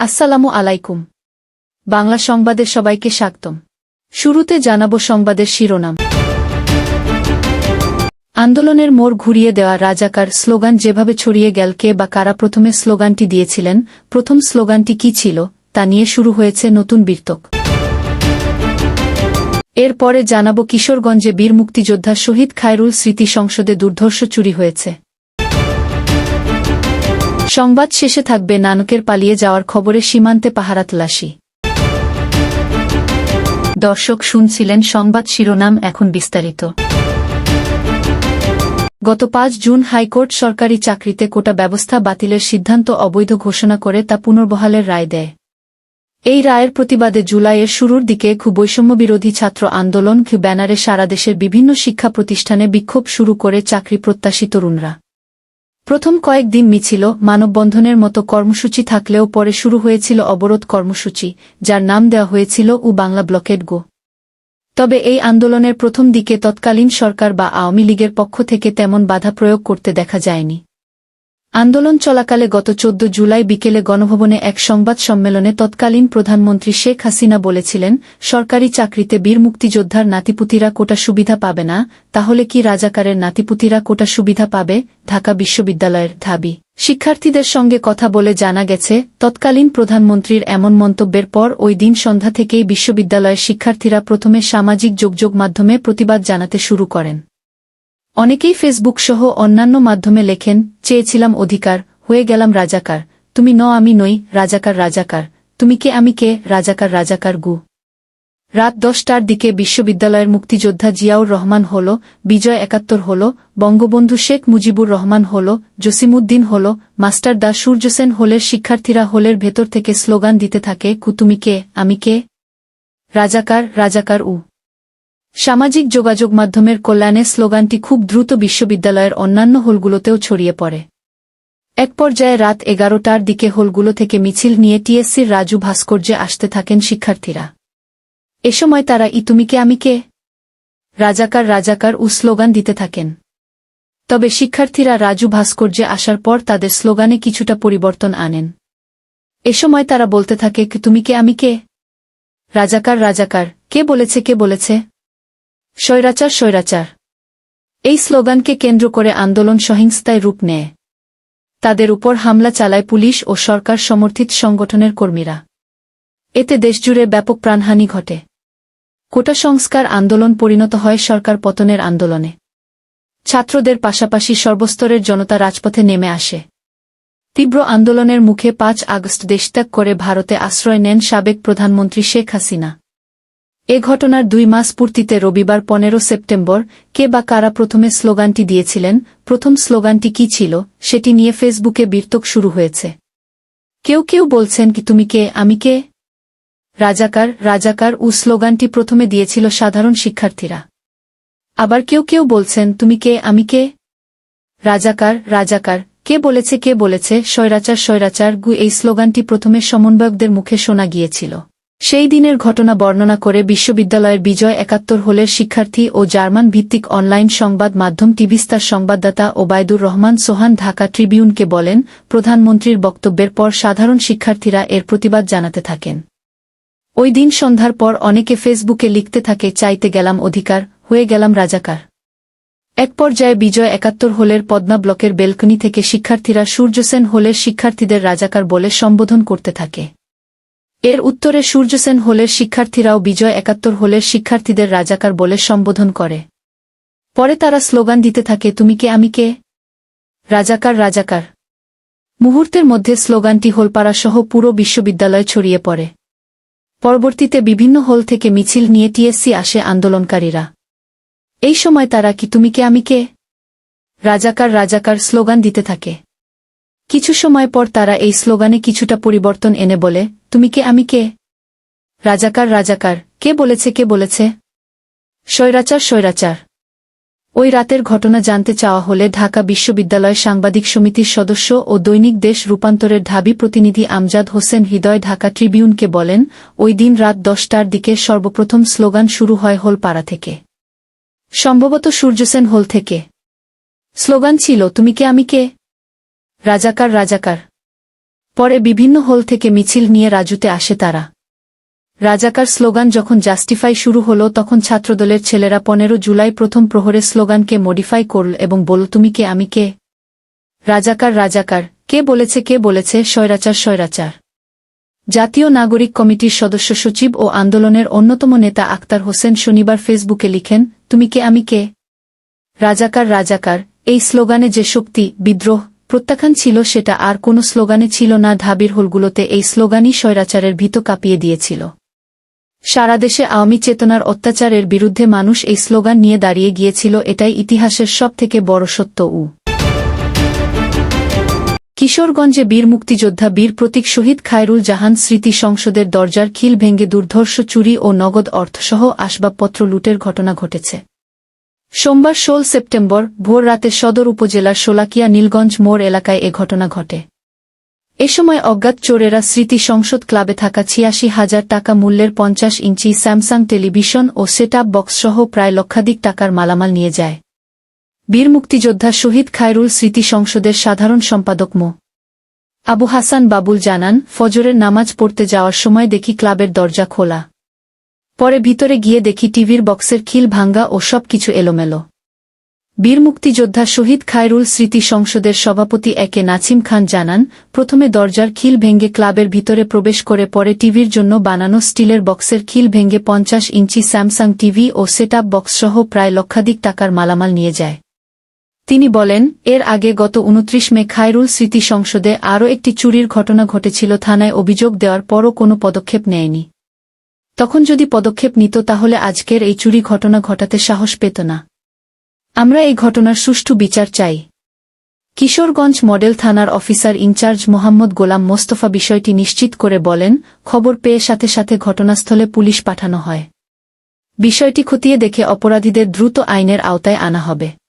আসসালামু আলাইকুম। বাংলা সংবাদের সবাইকে স্বাগতম। শুরুতে জানাব সংবাদের শিরোনাম। আন্দোলনের মোড় ঘুরিয়ে দেওয়া রাজাকার স্লোগান যেভাবে ছড়িয়ে গেল কে বা কারা প্রথমে স্লোগানটি দিয়েছিলেন, প্রথম স্লোগানটি কি ছিল, তা নিয়ে শুরু হয়েছে নতুন বীরতক এরপরে জানাব কিশোরগঞ্জে বীর মুক্তিযোদ্ধা শহীদ খায়রুল স্মৃতি সংসদে দুর্ধর্ষ চুরি হয়েছে। সংবাদ শেষে থাকবে নানকের পালিয়ে যাওয়ার খবরে সীমান্তে পাহারা তল্লাশি দর্শক শুনছিলেন সংবাদ শিরোনাম এখন বিস্তারিত। গত পাঁচ জুন হাইকোর্ট সরকারি চাকরিতে কোটা ব্যবস্থা বাতিলের সিদ্ধান্ত অবৈধ ঘোষণা করে তা পুনর্বহালের রায় দেয়। এই রায়ের প্রতিবাদে জুলাইয়ের শুরুর দিকে খু বৈষম্যবিরোধী ছাত্র আন্দোলন ব্যানারে সারা দেশের বিভিন্ন শিক্ষা প্রতিষ্ঠানে বিক্ষোভ শুরু করে চাকরি প্রত্যাশী তরুণরা। প্রথম কয়েকদিন মিছিল, মানববন্ধনের মতো কর্মসূচি থাকলেও পরে শুরু হয়েছিল অবরোধ কর্মসূচি, যার নাম দেওয়া হয়েছিল উ বাংলা ব্লকেড গো। তবে এই আন্দোলনের প্রথম দিকে তৎকালীন সরকার বা আওয়ামী লীগের পক্ষ থেকে তেমন বাধা প্রয়োগ করতে দেখা যায়নি। আন্দোলন চলাকালে গত চোদ্দ জুলাই বিকেলে গণভবনে এক সংবাদ সম্মেলনে তৎকালীন প্রধানমন্ত্রী শেখ হাসিনা বলেছিলেন, সরকারি চাকরিতে বীর মুক্তিযোদ্ধার নাতিপুতিরা কোটা সুবিধা পাবে না, তাহলে কি রাজাকারের নাতিপুতিরা কোটা সুবিধা পাবে? ঢাকা বিশ্ববিদ্যালয়ের ধাবি। শিক্ষার্থীদের সঙ্গে কথা বলে জানা গেছে, তৎকালীন প্রধানমন্ত্রীর এমন মন্তব্যের পর ওই দিন সন্ধ্যা থেকেই বিশ্ববিদ্যালয়ের শিক্ষার্থীরা প্রথমে সামাজিক যোগযোগ মাধ্যমে প্রতিবাদ জানাতে শুরু করেন। অনেকেই ফেসবুক সহ অন্যান্য মাধ্যমে লেখেন, চেয়েছিলাম অধিকার, হয়ে গেলাম রাজাকার। তুমি ন, আমি নই, রাজাকার রাজাকার। তুমি কে, আমি কে, রাজাকার রাজাকার গু। রাত দশটার দিকে বিশ্ববিদ্যালয়ের মুক্তিযোদ্ধা জিয়াউর রহমান হল, বিজয় একাত্তর হল, বঙ্গবন্ধু শেখ মুজিবুর রহমান হল জসিমুদ্দিন হল, মাস্টার দা সূর্যসেন হলের শিক্ষার্থীরা হলের ভেতর থেকে স্লোগান দিতে থাকে কুতুমি কে, আমি কে? রাজাকার রাজাকার, উ। সামাজিক যোগাযোগ মাধ্যমের কল্যাণে স্লোগানটি খুব দ্রুত বিশ্ববিদ্যালয়ের অন্যান্য হলগুলোতেও ছড়িয়ে পড়ে। এক পর্যায়ে রাত এগারোটার দিকে হলগুলো থেকে মিছিল নিয়ে টিএসসির রাজু ভাস্কর্যে আসতে থাকেন শিক্ষার্থীরা। এ সময় তারা ইতুমিকে আমিকে রাজাকার রাজাকার উ স্লোগান দিতে থাকেন। তবে শিক্ষার্থীরা রাজু ভাস্কর্যে আসার পর তাদের স্লোগানে কিছুটা পরিবর্তন আনেন। এ সময় তারা বলতে থাকে তুমি কে, আমি কে? রাজাকার রাজাকার, কে বলেছে কে বলেছে? স্বৈরাচার স্বৈরাচার। এই স্লোগানকে কেন্দ্র করে আন্দোলন সহিংসতায় রূপ নেয়। তাদের উপর হামলা চালায় পুলিশ ও সরকার সমর্থিত সংগঠনের কর্মীরা। এতে দেশজুড়ে ব্যাপক প্রাণহানি ঘটে। কোটা সংস্কার আন্দোলন পরিণত হয় সরকার পতনের আন্দোলনে। ছাত্রদের পাশাপাশি সর্বস্তরের জনতা রাজপথে নেমে আসে। তীব্র আন্দোলনের মুখে পাঁচ আগস্ট দেশত্যাগ করে ভারতে আশ্রয় নেন সাবেক প্রধানমন্ত্রী শেখ হাসিনা। এ ঘটনার দুই মাস পূর্তিতে রবিবার পনেরো সেপ্টেম্বর কে বা কারা প্রথমে স্লোগানটি দিয়েছিলেন, প্রথম স্লোগানটি কি ছিল, সেটি নিয়ে ফেসবুকে বীর্তক শুরু হয়েছে। কেউ কেউ বলছেন কি তুমি কে, আমি কে? রাজাকার রাজাকার উ স্লোগানটি প্রথমে দিয়েছিল সাধারণ শিক্ষার্থীরা। আবার কেউ কেউ বলছেন, তুমি কে, আমি কে? রাজাকার রাজাকার, কে বলেছে কে বলেছে, স্বৈরাচার স্বৈরাচার গু এই স্লোগানটি প্রথমে সমন্বয়কদের মুখে শোনা গিয়েছিল। সেই দিনের ঘটনা বর্ণনা করে বিশ্ববিদ্যালয়ের বিজয় একাত্তর হলের শিক্ষার্থী ও জার্মান ভিত্তিক অনলাইন সংবাদ মাধ্যম টিভিস্তার সংবাদদাতা ওবায়দুর রহমান সোহান ঢাকা ট্রিবিউনকে বলেন, প্রধানমন্ত্রীর বক্তব্যের পর সাধারণ শিক্ষার্থীরা এর প্রতিবাদ জানাতে থাকেন। ওই দিন সন্ধ্যার পর অনেকে ফেসবুকে লিখতে থাকে, চাইতে গেলাম অধিকার, হয়ে গেলাম রাজাকার। এক পর্যায়ে বিজয় একাত্তর হোলের পদ্মা ব্লকের বেলকনি থেকে শিক্ষার্থীরা সূর্যসেন হোলের শিক্ষার্থীদের রাজাকার বলে সম্বোধন করতে থাকে। এর উত্তরে সূর্যসেন হোলের শিক্ষার্থীরাও বিজয় একাত্তর হোলের শিক্ষার্থীদের রাজাকার বলে সম্বোধন করে। পরে তারা স্লোগান দিতে থাকে, তুমি কে, আমি কে? রাজাকার রাজাকার। মুহূর্তের মধ্যে স্লোগানটি হোলপাড়াসহ পুরো বিশ্ববিদ্যালয় ছড়িয়ে পড়ে। পরবর্তীতে বিভিন্ন হোল থেকে মিছিল নিয়ে টিএসসি আসে আন্দোলনকারীরা। এই সময় তারা কি, তুমি কে, আমি কে? রাজাকার রাজাকার, স্লোগান দিতে থাকে। কিছু সময় পর তারা এই স্লোগানে কিছুটা পরিবর্তন এনে বলে তুমি কে, আমি কে? রাজাকার রাজাকার, কে বলেছে কে বলেছে? স্বৈরাচার স্বৈরাচার। ওই রাতের ঘটনা জানতে চাওয়া হলে ঢাকা বিশ্ববিদ্যালয় সাংবাদিক সমিতির সদস্য ও দৈনিক দেশ রূপান্তরের ঢাবি প্রতিনিধি আমজাদ হোসেন হৃদয় ঢাকা ট্রিবিউনকে বলেন, ওই দিন রাত দশটার দিকে সর্বপ্রথম স্লোগান শুরু হয় হোলপাড়া থেকে। সম্ভবত সূর্যসেন হোল থেকে। স্লোগান ছিল, তুমি কে, আমি কে? রাজাকার রাজাকার। পরে বিভিন্ন হল থেকে মিছিল নিয়ে রাজুতে আসে তারা। রাজাকার স্লোগান যখন জাস্টিফাই শুরু হলো তখন ছাত্রদলের ছেলেরা পনেরো জুলাই প্রথম প্রহরে স্লোগানকে মডিফাই করল এবং বলল, তুমি কে? আমি কে? রাজাকার রাজাকার, কে বলেছে কে বলেছে? স্বৈরাচার স্বৈরাচার। জাতীয় নাগরিক কমিটির সদস্য সচিব ও আন্দোলনের অন্যতম নেতা আক্তার হোসেন শনিবার ফেসবুকে লিখেন, তুমি কে? আমি কে? রাজাকার রাজাকার, এই স্লোগানে যে শক্তি, বিদ্রোহ প্রত্যাখ্যান ছিল সেটা আর কোনো স্লোগানে ছিল না। ধাবির হোলগুলোতে এই স্লোগানই স্বৈরাচারের ভীত কাঁপিয়ে দিয়েছিল। সারা দেশে আওয়ামী চেতনার অত্যাচারের বিরুদ্ধে মানুষ এই স্লোগান নিয়ে দাঁড়িয়ে গিয়েছিল। এটাই ইতিহাসের সব থেকে বড় সত্য উ। কিশোরগঞ্জে বীর মুক্তিযোদ্ধা বীর প্রতীক শহীদ খায়রুল জাহান স্মৃতি সংসদের দরজার খিল ভেঙে দুর্ধর্ষ চুরি ও নগদ অর্থসহ আসবাবপত্র লুটের ঘটনা ঘটেছে। সোমবার ষোল সেপ্টেম্বর ভোর রাতে সদর উপজেলার শোলাকিয়া নীলগঞ্জ মোড় এলাকায় এ ঘটনা ঘটে। এ সময় অজ্ঞাত চোরেরা স্মৃতি সংসদ ক্লাবে থাকা ছিয়াশি হাজার টাকা মূল্যের পঞ্চাশ ইঞ্চি স্যামসাং টেলিভিশন ও সেট আপ বক্সসহ প্রায় লক্ষাধিক টাকার মালামাল নিয়ে যায়। বীর মুক্তিযোদ্ধা শহীদ খায়রুল স্মৃতি সংসদের সাধারণ সম্পাদক মো. আবু হাসান বাবুল জানান, ফজরের নামাজ পড়তে যাওয়ার সময় দেখি ক্লাবের দরজা খোলা। পরে ভিতরে গিয়ে দেখি টিভির বক্সের খিল ভাঙ্গা ও সব কিছু এলোমেলো। বীর মুক্তিযোদ্ধা শহীদ খায়রুল স্মৃতি সংসদের সভাপতি একে নাছিম খান জানান, প্রথমে দরজার খিল ভেঙ্গে ক্লাবের ভিতরে প্রবেশ করে পরে টিভির জন্য বানানো স্টিলের বক্সের খিল ভেঙ্গে পঞ্চাশ ইঞ্চি স্যামসাং টিভি ও সেট আপ বক্সসহ প্রায় লক্ষাধিক টাকার মালামাল নিয়ে যায়। তিনি বলেন, এর আগে গত উনত্রিশ মে খায়রুল স্মৃতি সংসদে আরও একটি চুরির ঘটনা ঘটেছিল থানায় অভিযোগ দেওয়ার পরও কোনো পদক্ষেপ নেয়নি। তখন যদি পদক্ষেপ নিত তাহলে আজকের এই চুরি ঘটনা ঘটাতে সাহস পেত না। আমরা এই ঘটনার সুষ্ঠু বিচার চাই। কিশোরগঞ্জ মডেল থানার officer in charge Mohammad Golam Mostafa বিষয়টি নিশ্চিত করে বলেন, খবর পেয়ে সাথে সাথে ঘটনাস্থলে পুলিশ পাঠানো হয়। বিষয়টি খতিয়ে দেখে অপরাধীদের দ্রুত আইনের আওতায় আনা হবে।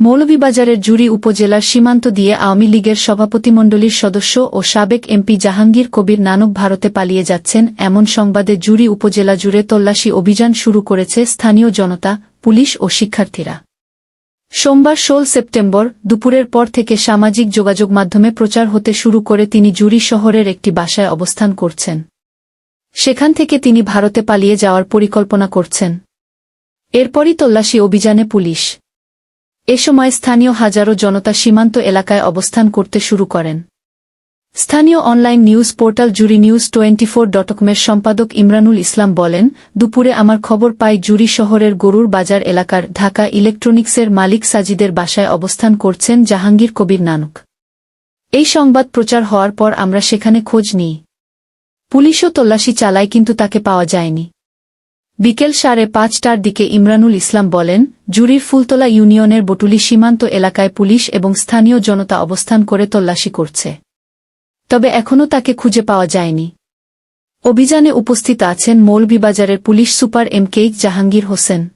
মৌলভীবাজারের জুরি উপজেলার সীমান্ত দিয়ে আওয়ামী লীগের সভাপতিমণ্ডলীর সদস্য ও সাবেক এমপি জাহাঙ্গীর কবির নানক ভারতে পালিয়ে যাচ্ছেন, এমন সংবাদে জুরি উপজেলা জুড়ে তল্লাশি অভিযান শুরু করেছে স্থানীয় জনতা, পুলিশ ও শিক্ষার্থীরা। সোমবার ষোল সেপ্টেম্বর দুপুরের পর থেকে সামাজিক যোগাযোগ মাধ্যমে প্রচার হতে শুরু করে তিনি জুরি শহরের একটি বাসায় অবস্থান করছেন। সেখান থেকে তিনি ভারতে পালিয়ে যাওয়ার পরিকল্পনা করছেন। এরপরই তল্লাশি অভিযানে পুলিশ এ সময় স্থানীয় হাজারো জনতা সীমান্ত এলাকায় অবস্থান করতে শুরু করেন। স্থানীয় online news portal Juri news twenty four ডটকমের সম্পাদক ইমরানুল ইসলাম বলেন, দুপুরে আমার খবর পাই জুরি শহরের গরুর বাজার এলাকার ঢাকা ইলেকট্রনিক্সের মালিক সাজিদের বাসায় অবস্থান করছেন জাহাঙ্গীর কবির নানক। এই সংবাদ প্রচার হওয়ার পর আমরা সেখানে খোঁজ নিই। পুলিশও তল্লাশি চালায় কিন্তু তাকে পাওয়া যায়নি। বিকেল সাড়ে পাঁচটার দিকে ইমরানুল ইসলাম বলেন, জুরির ফুলতলা ইউনিয়নের বটুলি সীমান্ত এলাকায় পুলিশ এবং স্থানীয় জনতা অবস্থান করে তল্লাশি করছে। তবে এখনও তাকে খুঁজে পাওয়া যায়নি। অভিযানে উপস্থিত আছেন মৌলভীবাজারের police super M কেইক Jahangir Hossain.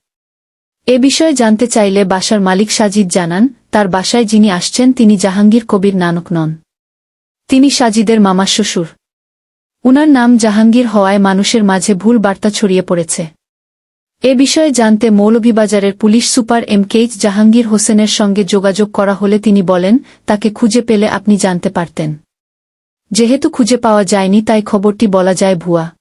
এ বিষয়ে জানতে চাইলে বাসার মালিক সাজিদ জানান, তার বাসায় যিনি আসছেন তিনি জাহাঙ্গীর কবির নানক নন। তিনি সাজিদের মামা শ্বশুর। উনার নাম জাহাঙ্গীর হওয়ায় মানুষের মাঝে ভুল বার্তা ছড়িয়ে পড়েছে। এ বিষয়ে জানতে মৌলভীবাজারের police super M KH Jahangir হোসেনের সঙ্গে যোগাযোগ করা হলে তিনি বলেন, তাকে খুঁজে পেলে আপনি জানতে পারতেন। যেহেতু খুঁজে পাওয়া যায়নি, তাই খবরটি বলা যায় ভুয়া।